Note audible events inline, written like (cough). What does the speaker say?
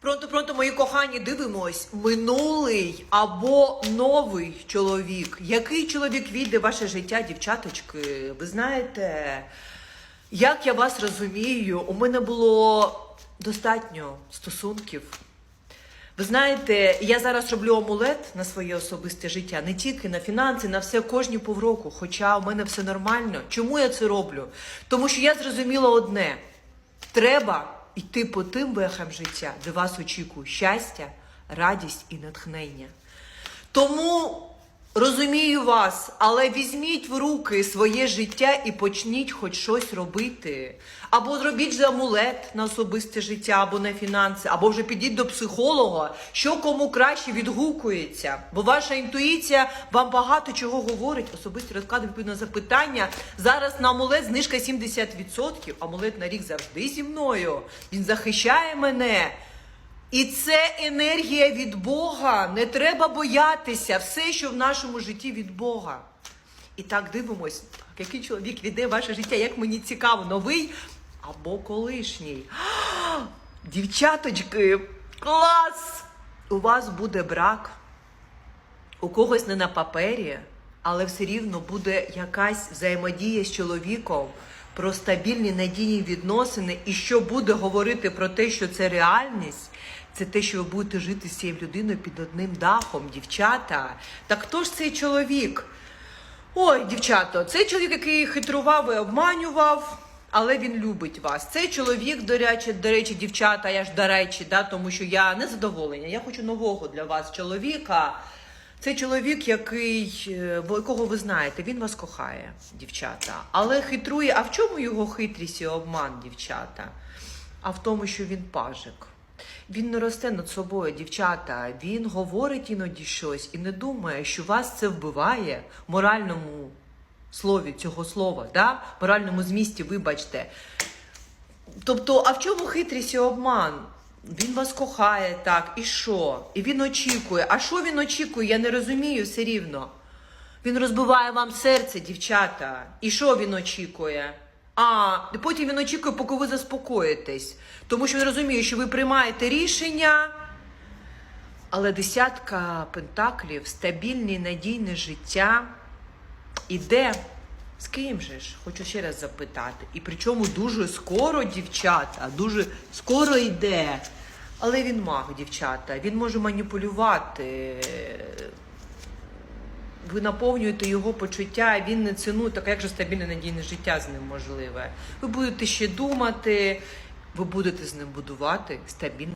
Пронто, пронто, мої кохані, дивимось. Минулий або новий чоловік. Який чоловік війде в ваше життя, дівчаточки? Ви знаєте, як я вас розумію, у мене було достатньо стосунків. Ви знаєте, я зараз роблю амулет на своє особисте життя, не тільки на фінанси, на все кожні півроку. Хоча у мене все нормально. Чому я це роблю? Тому що я зрозуміла одне: треба йти по тим вехам життя, де вас очікує щастя, радість і натхнення. Тому розумію вас, але візьміть в руки своє життя і почніть хоч щось робити. Або зробіть же амулет на особисте життя, або на фінанси, або вже підіть до психолога, що кому краще відгукується. Бо ваша інтуїція вам багато чого говорить. Особисті розклади відповідно на запитання. Зараз на амулет знижка 70%. Амулет на рік завжди зі мною. Він захищає мене. І це енергія від Бога. Не треба боятися. Все, що в нашому житті від Бога. І так дивимось, який чоловік віде ваше життя, як мені цікаво, новий або колишній. (gasps) Дівчаточки, клас! У вас буде брак, у когось не на папері, але все рівно буде якась взаємодія з чоловіком про стабільні надійні відносини, і що буде говорити про те, що це реальність. Це те, що ви будете жити з цією людиною під одним дахом, дівчата. Так хто ж цей чоловік? Ой, дівчата, цей чоловік, який хитрував і обманював, але він любить вас. Цей чоловік, до речі, до речі, дівчата, я ж до речі, да, тому що я не задоволення. Я хочу нового для вас чоловіка. Це чоловік, який, е, якого ви знаєте, він вас кохає, дівчата. Але хитрує. А в чому його хитрість і обман, дівчата? А в тому, що він пажик. Він не росте над собою, дівчата. Він говорить іноді щось і не думає, що вас це вбиває в моральному слові цього слова, да? в моральному змісті, вибачте. Тобто, а в чому хитрість і обман? Він вас кохає так, і що? І він очікує. А що він очікує? Я не розумію все рівно. Він розбиває вам серце, дівчата. І що він очікує? А, і потім він очікує, поки ви заспокоїтесь. Тому що він розуміє, що ви приймаєте рішення. Але десятка пентаклів, стабільне, надійне життя іде. З ким же ж? Хочу ще раз запитати. І причому дуже скоро, дівчата, дуже скоро йде. Але він маг, дівчата. Він може маніпулювати. Ви наповнюєте його почуття, він не цінує, так як же стабільне надійне життя з ним можливе. Ви будете ще думати, ви будете з ним будувати стабільне.